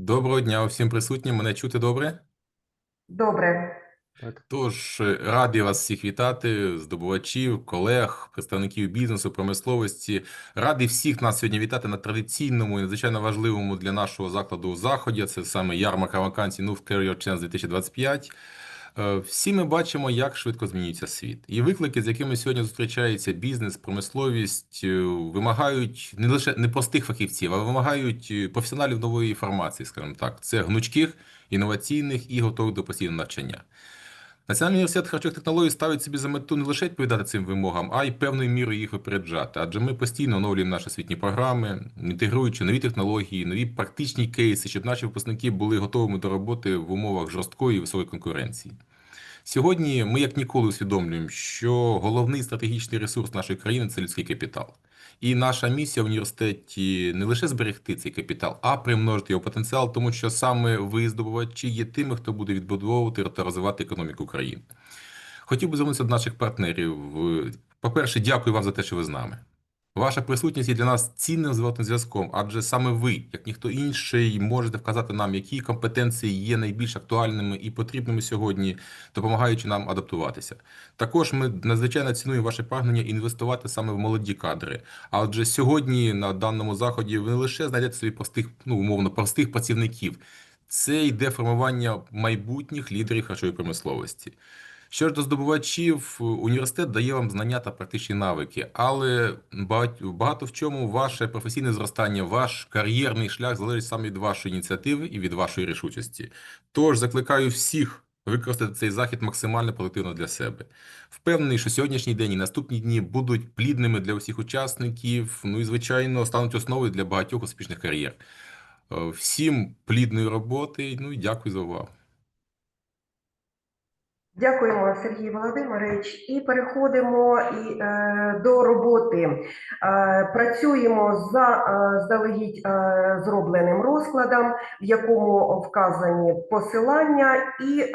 Доброго дня усім присутнім. Мене чути добре? Добре. Так. Тож, е, радий вас всіх вітати, здобувачів, колег, представників бізнесу, промисловості. Радий всіх нас сьогодні вітати на традиційному і надзвичайно важливому для нашого закладу заході. Це саме ярмарка вакансій New Career Chance 2025. Е, Всі ми бачимо, як швидко змінюється світ. І виклики, з якими сьогодні зустрічається бізнес, промисловість, е, вимагають не лише не простих фахівців, а вимагають е, професіоналів нової формації, скажімо так. Це гнучких, інноваційних і готових до постійного навчання. Національний університет харчових технологій ставить собі за мету не лише відповідати цим вимогам, а й певною мірою їх випереджати. Адже ми постійно оновлюємо наші освітні програми, інтегруючи нові технології, нові практичні кейси, щоб наші випускники були готовими до роботи в умовах жорсткої і високої конкуренції. Сьогодні ми як ніколи усвідомлюємо, що головний стратегічний ресурс нашої країни це людський капітал. І наша місія в університеті не лише зберегти цей капітал, а примножити його потенціал, тому що саме ви, здобувачі, є тими, хто буде відбудовувати та розвивати економіку країни. Хотів би звернутися до наших партнерів. По-перше, дякую вам за те, що ви з нами. Ваша присутність є для нас цінним зворотним зв'язком, адже саме ви, як ніхто інший, можете вказати нам, які компетенції є найбільш актуальними і потрібними сьогодні, допомагаючи нам адаптуватися. Також ми надзвичайно цінуємо ваше прагнення інвестувати саме в молоді кадри. Адже сьогодні на даному заході ви не лише знайдете собі простих, ну умовно, простих працівників. Це йде формування майбутніх лідерів харчової промисловості. Що ж до здобувачів, університет дає вам знання та практичні навики, але багато в чому ваше професійне зростання, ваш кар'єрний шлях залежить саме від вашої ініціативи і від вашої рішучості. Тож закликаю всіх використати цей захід максимально позитивно для себе. Впевнений, що сьогоднішній день і наступні дні будуть плідними для усіх учасників, ну і звичайно стануть основою для багатьох успішних кар'єр. Е, Всім плідної роботи, ну і дякую за увагу. Дякуємо, Сергій Володимирович. І переходимо і, е, до роботи. Е, працюємо за е, здалегідь е, зробленим розкладом, в якому вказані посилання і е,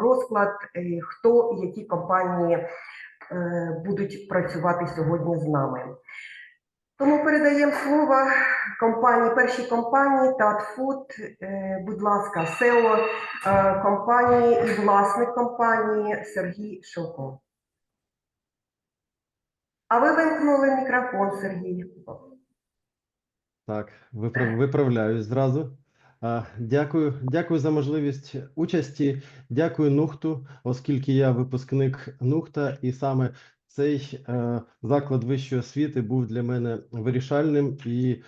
розклад, е, хто, які компанії е, будуть працювати сьогодні з нами. Тому передаємо слово компанії, першій компанії Татфуд. Будь ласка, SEO е, компанії і власник компанії Сергій Шовко. А ви вимкнули мікрофон, Сергій. Так, виправ- виправляюсь зразу. Дякую, дякую за можливість участі. Дякую Нухту, оскільки я випускник Нухта, і саме цей е, заклад вищої освіти був для мене вирішальним. І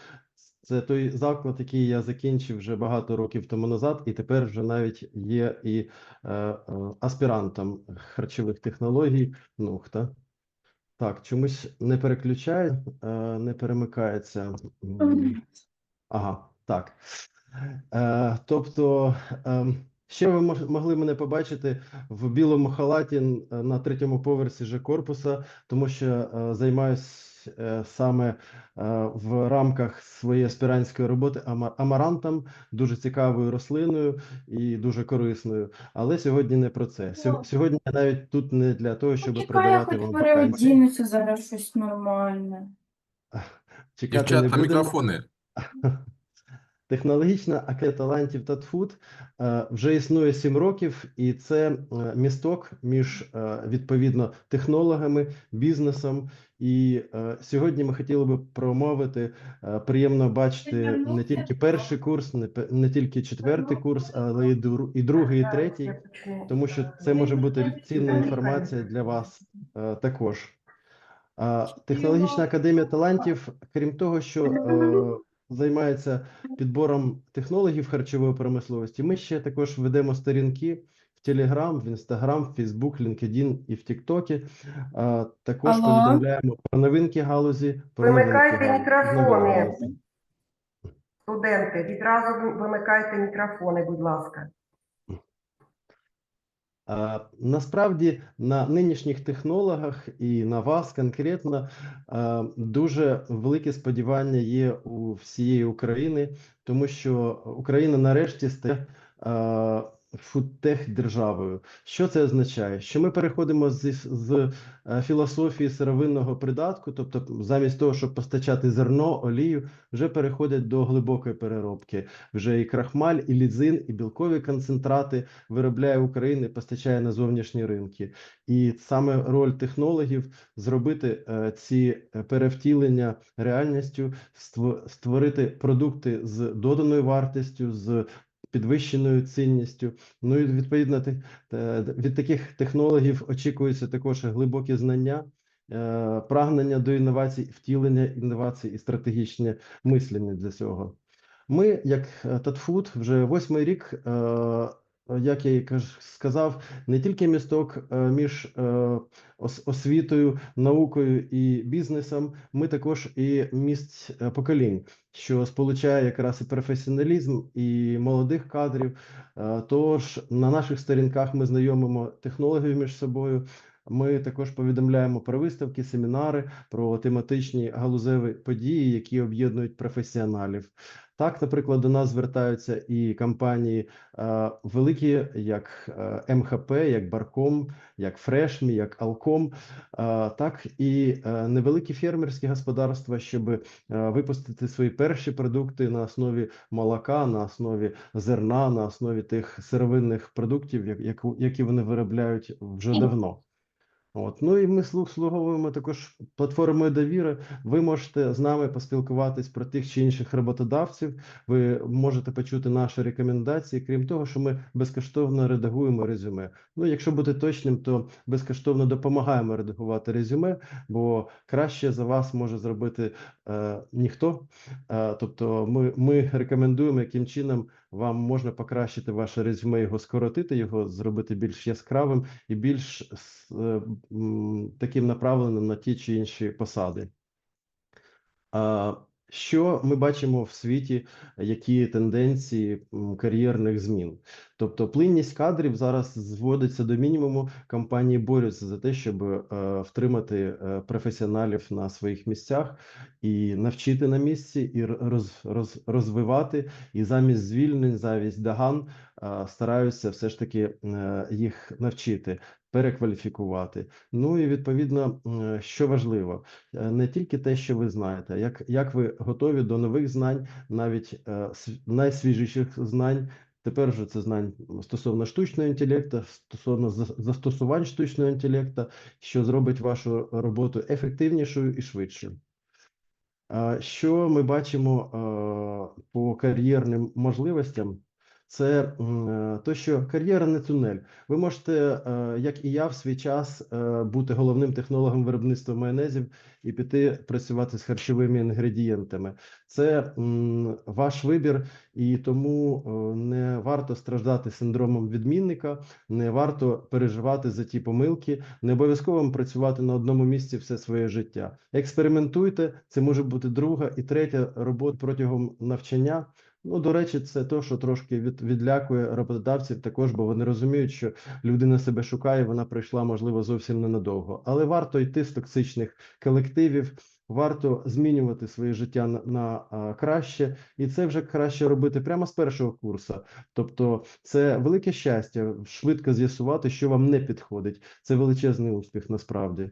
це той заклад, який я закінчив вже багато років тому назад, і тепер вже навіть є і е, е, аспірантом харчових технологій Нухта. Так, чомусь не переключає, е, не перемикається. Ага, так. Е, тобто, ем, ще ви могли мене побачити в білому халаті на третьому поверсі же корпуса, тому що е, займаюсь е, саме е, в рамках своєї аспірантської роботи амарантом, дуже цікавою рослиною і дуже корисною. Але сьогодні не про це. Сьогодні я навіть тут не для того, щоб Чекай, я продавати вам переодінуся зараз щось нормальне. Чекати не будемо. мікрофони. Технологічна академія талантів Татфуд е, вже існує 7 років, і це е, місток між е, відповідно технологами, бізнесом. І сьогодні ми хотіли би промовити приємно бачити не тільки перший курс, не, тільки четвертий курс, але і, другий, і третій, тому що це може бути цінна інформація для вас також. Технологічна академія талантів, крім того, що займається підбором технологів харчової промисловості, ми ще також ведемо сторінки в Telegram, в Instagram, в Facebook, LinkedIn і в TikTok. А, також Алло? повідомляємо про новинки галузі. Про новинки Вимикайте галузі, мікрофони. Студенти, відразу вимикайте мікрофони, будь ласка. Насправді на нинішніх технологах і на вас конкретно дуже велике сподівання є у всієї України, тому що Україна нарешті стає фудтех державою. Що це означає? Що ми переходимо з, з е, філософії сировинного придатку, тобто замість того, щоб постачати зерно, олію, вже переходять до глибокої переробки. Вже і крахмаль, і лізин, і білкові концентрати виробляє Україна і постачає на зовнішні ринки. І саме роль технологів зробити е, ці е, перевтілення реальністю, ство- створити продукти з доданою вартістю, з підвищеною цінністю. Ну і відповідно від таких технологів очікується також глибокі знання, е, прагнення до інновацій, втілення інновацій і стратегічне мислення для цього. Ми, як е, Татфуд, вже восьмий рік, е, як я і сказав, не тільки місток е, між е, освітою, наукою і бізнесом, ми також і міст е, поколінь, що сполучає якраз і професіоналізм, і молодих кадрів. Е, Тож на наших сторінках ми знайомимо технологів між собою. Ми також повідомляємо про виставки, семінари, про тематичні галузеві події, які об'єднують професіоналів. Так, наприклад, до нас звертаються і компанії е, великі, як е, МХП, як Барком, як Фрешмі, як Алком, е, так і е, невеликі фермерські господарства, щоб е, випустити свої перші продукти на основі молока, на основі зерна, на основі тих сировинних продуктів, як- які вони виробляють вже давно. От. Ну і ми слуг- слуговуємо також платформою довіри. Ви можете з нами поспілкуватись про тих чи інших роботодавців. Ви можете почути наші рекомендації, крім того, що ми безкоштовно редагуємо резюме. Ну, якщо бути точним, то безкоштовно допомагаємо редагувати резюме, бо краще за вас може зробити е, ніхто. Е, тобто, ми, ми рекомендуємо, яким чином вам можна покращити ваше резюме, його скоротити, його зробити більш яскравим і більш е, таким направленим на ті чи інші посади. Що ми бачимо в світі, які тенденції кар'єрних змін? Тобто плинність кадрів зараз зводиться до мінімуму. Компанії борються за те, щоб е, втримати е, професіоналів на своїх місцях і навчити на місці, і роз, роз, розвивати. І замість звільнень, замість доган стараються все ж таки е, їх навчити, перекваліфікувати. Ну і відповідно, що важливо, е, не тільки те, що ви знаєте, як, як ви готові до нових знань, навіть е, найсвіжіших знань. Тепер вже це знань стосовно штучного інтелекту, стосовно за- застосувань штучного інтелекту, що зробить вашу роботу ефективнішою і швидшою. Що ми бачимо по кар'єрним можливостям? Це е, то, що кар'єра не тунель. Ви можете, е, як і я, в свій час е, бути головним технологом виробництва майонезів і піти працювати з харчовими інгредієнтами. Це ваш вибір, і тому е, не варто страждати синдромом відмінника, не варто переживати за ті помилки, не обов'язково працювати на одному місці все своє життя. Експериментуйте, це може бути друга і третя робота протягом навчання. Ну, до речі, це то, що трошки від, відлякує роботодавців також, бо вони розуміють, що людина себе шукає, вона прийшла, можливо, зовсім ненадовго. Але варто йти з токсичних колективів, варто змінювати своє життя на, на а, краще, і це вже краще робити прямо з першого курсу. Тобто, це велике щастя швидко з'ясувати, що вам не підходить. Це величезний успіх насправді.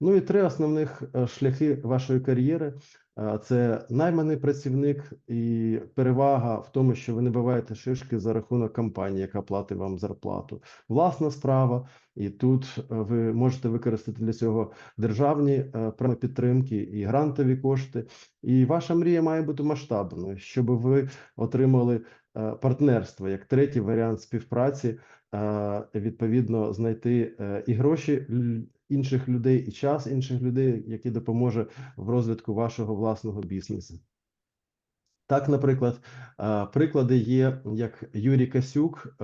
Ну і три основних е, шляхи вашої кар'єри. Е, Це найманий працівник і перевага в тому, що ви не буваєте шишки за рахунок компанії, яка платить вам зарплату. Власна справа, і тут е, ви можете використати для цього державні е, підтримки і грантові кошти. І ваша мрія має бути масштабною, щоб ви отримали партнерство як третій варіант співпраці, відповідно знайти е, і гроші інших людей, і час інших людей, який допоможе в розвитку вашого власного бізнесу. Так, наприклад, приклади є, як Юрій Касюк,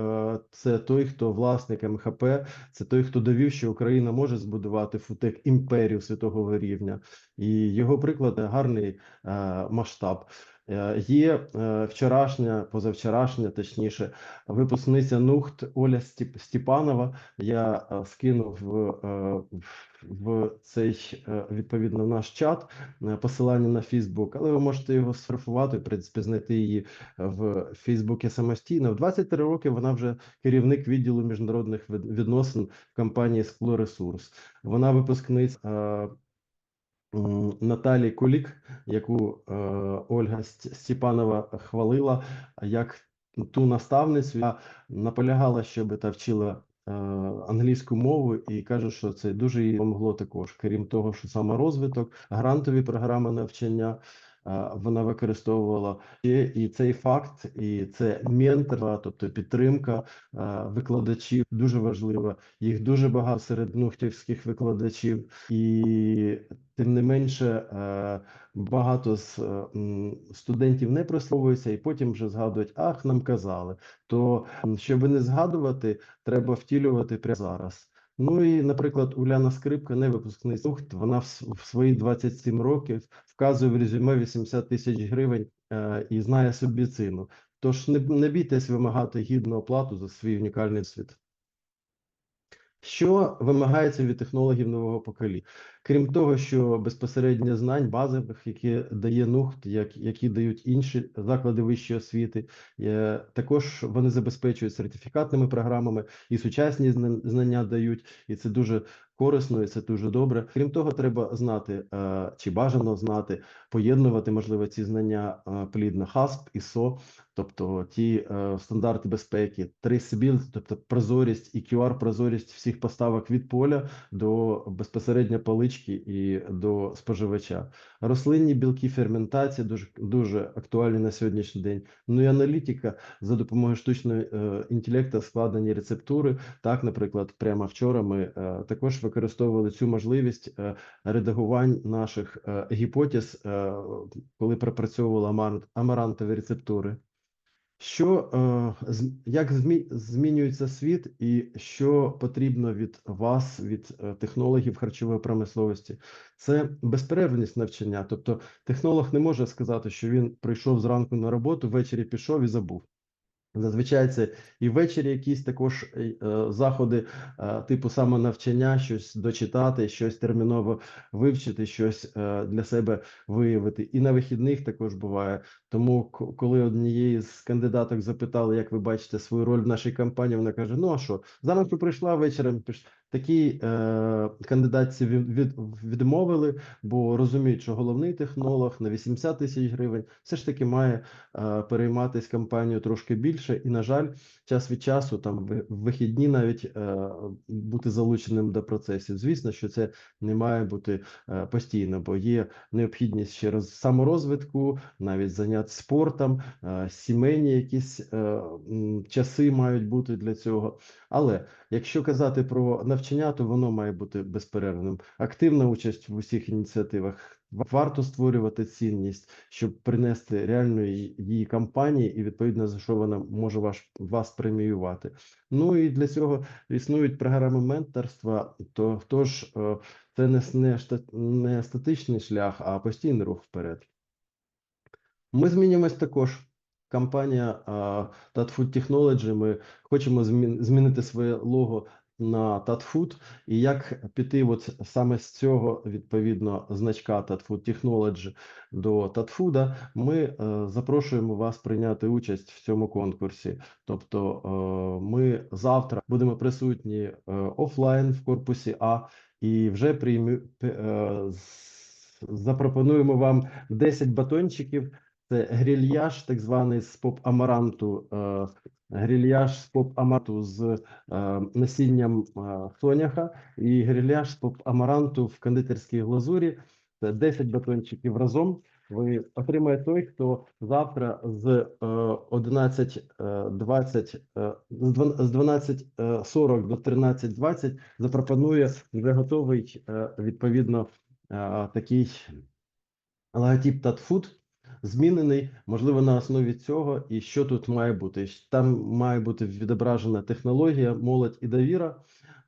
це той, хто власник МХП, це той, хто довів, що Україна може збудувати футек імперію світового рівня, і його приклад гарний масштаб. Е, Є е, вчорашня, позавчорашня, точніше, випускниця НУХТ Оля Степанова. Я е, скинув в, в цей відповідно в наш чат посилання на Фейсбук, але ви можете його сфотографувати, в принципі, знайти її в Фейсбуці самостійно. В 23 роки вона вже керівник відділу міжнародних від- відносин компанії Склоресурс. Вона випускниця Наталі Кулік, яку е, Ольга Ст- Степанова хвалила як ту наставницю, яка наполягала, щоб та вчила е, англійську мову, і каже, що це дуже їй допомогло також. Крім того, що саме розвиток, грантові програми навчання. Е, Вона використовувала і, і цей факт, і це менторство, тобто підтримка е, викладачів дуже важлива. Їх дуже багато серед нухтівських викладачів, і тим не менше е, багато з студентів не присловуються і потім вже згадують: ах, нам казали. То щоб не згадувати, треба втілювати прямо зараз. Ну і, наприклад, Уляна Скрипка, не випускний УХТ, вона в свої 27 років вказує в резюме 80 тисяч гривень е, і знає собі ціну. Тож не, не бійтесь вимагати гідну оплату за свій унікальний світ. Що вимагається від технологів нового покоління? Крім того, що безпосередньо знань базових, які дає НУХТ, як, які дають інші заклади вищої освіти, е, також вони забезпечують сертифікатними програмами і сучасні знання дають, і це дуже корисно, і це дуже добре. Крім того, треба знати е, чи бажано знати, поєднувати можливо ці знання плідно ХАСП, ISO, тобто ті е, стандарти безпеки, traceability, тобто прозорість і QR-прозорість всіх поставок від поля до безпосередньо палички і до споживача. Рослинні білки ферментації дуже дуже актуальні на сьогоднішній день. Ну і аналітика за допомогою штучного е, інтелекту складені рецептури. Так, наприклад, прямо вчора ми е, також використовували цю можливість е, редагувань наших гіпотез, коли пропрацьовували амар- амарантові рецептури. Що е, як змінюється світ, і що потрібно від вас, від е, технологів харчової промисловості? Це безперервність навчання. Тобто технолог не може сказати, що він прийшов зранку на роботу, ввечері пішов і забув. Зазвичай це і ввечері якісь також е, е, заходи е, типу самонавчання, щось дочитати, щось терміново вивчити, щось для себе виявити. І на вихідних також буває. Тому, коли однієї з кандидаток запитали, як ви бачите свою роль в нашій кампанії, вона каже: Ну а що, Зараз прийшла вечором піш. Такій е, кандидатці від, від, відмовили, бо розуміють, що головний технолог на 80 тисяч гривень все ж таки має е, перейматись кампанією трошки більше, і, на жаль, час від часу, там в вихідні навіть е, бути залученим до процесів. Звісно, що це не має бути е, постійно, бо є необхідність ще раз саморозвитку, навіть занять спортом, е, сімейні якісь е, часи мають бути для цього. Але якщо казати про навчання, то воно має бути безперервним. Активна участь в усіх ініціативах. Варто створювати цінність, щоб принести реальну її кампанії, і відповідно за що вона може ваш вас преміювати. Ну і для цього існують програми менторства. То тож е, це не, не статичний шлях, а постійний рух вперед. Ми змінюємось також. Компанія Tatfood Technology, Ми хочемо змін- змінити своє лого на Tatfood. І як піти от саме з цього відповідно значка Tatfood Technology до Tatfood, ми е, запрошуємо вас прийняти участь в цьому конкурсі. Тобто е, ми завтра будемо присутні е, офлайн в корпусі А і вже приймі, е, запропонуємо вам 10 батончиків. Це грильяж, так званий з поп-амаранту, е, грильяж з поп-амаранту з е, насінням е, соняха і грильяж з поп-амаранту в кондитерській глазурі. Це 10 батончиків разом. Ви отримаєте той, хто завтра з е, 11.20, е, з 12.40 до 13.20 запропонує вже готовий відповідно такий логотип Татфуд змінений, можливо, на основі цього, і що тут має бути? Там має бути відображена технологія, молодь і довіра.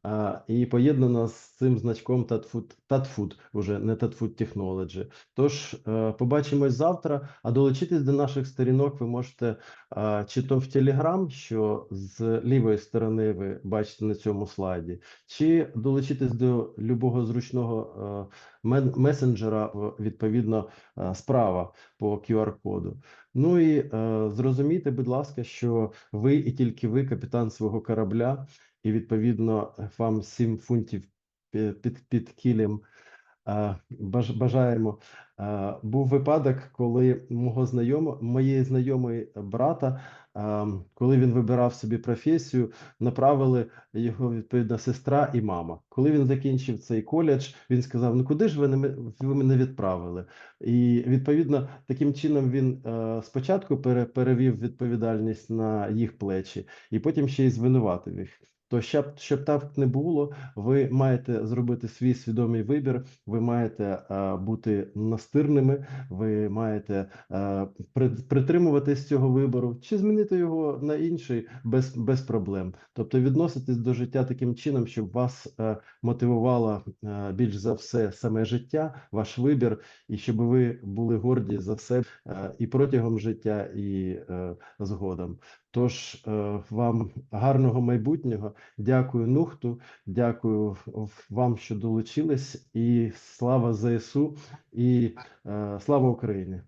А, і поєднана з цим значком TatFood, TatFood, уже не TatFood Technology. Тож е, побачимось завтра. А долучитись до наших сторінок ви можете а, чи то в Telegram, що з лівої сторони ви бачите на цьому слайді, чи долучитись до любого зручного е, месенджера, відповідно, е, справа по QR-коду. Ну і е, зрозумійте, будь ласка, що ви і тільки ви капітан свого корабля, і відповідно вам 7 фунтів під, під кілем баж, бажаємо. Був випадок, коли мого знайомо, моєї знайомої брата, коли він вибирав собі професію, направили його відповідно сестра і мама. Коли він закінчив цей коледж, він сказав: Ну куди ж ви, не ви мене відправили? І відповідно таким чином він спочатку пере, перевів відповідальність на їх плечі, і потім ще й звинуватив їх. То щоб, щоб так не було, ви маєте зробити свій свідомий вибір, ви маєте е, бути настирними, ви маєте е, при, притримуватись цього вибору чи змінити його на інший без, без проблем. Тобто відноситись до життя таким чином, щоб вас е, мотивувало е, більш за все саме життя, ваш вибір, і щоб ви були горді за себе е, і протягом життя, і е, згодом. Тож е, вам гарного майбутнього. Дякую Нухту, дякую вам, що долучились, і слава ЗСУ, і е, слава Україні.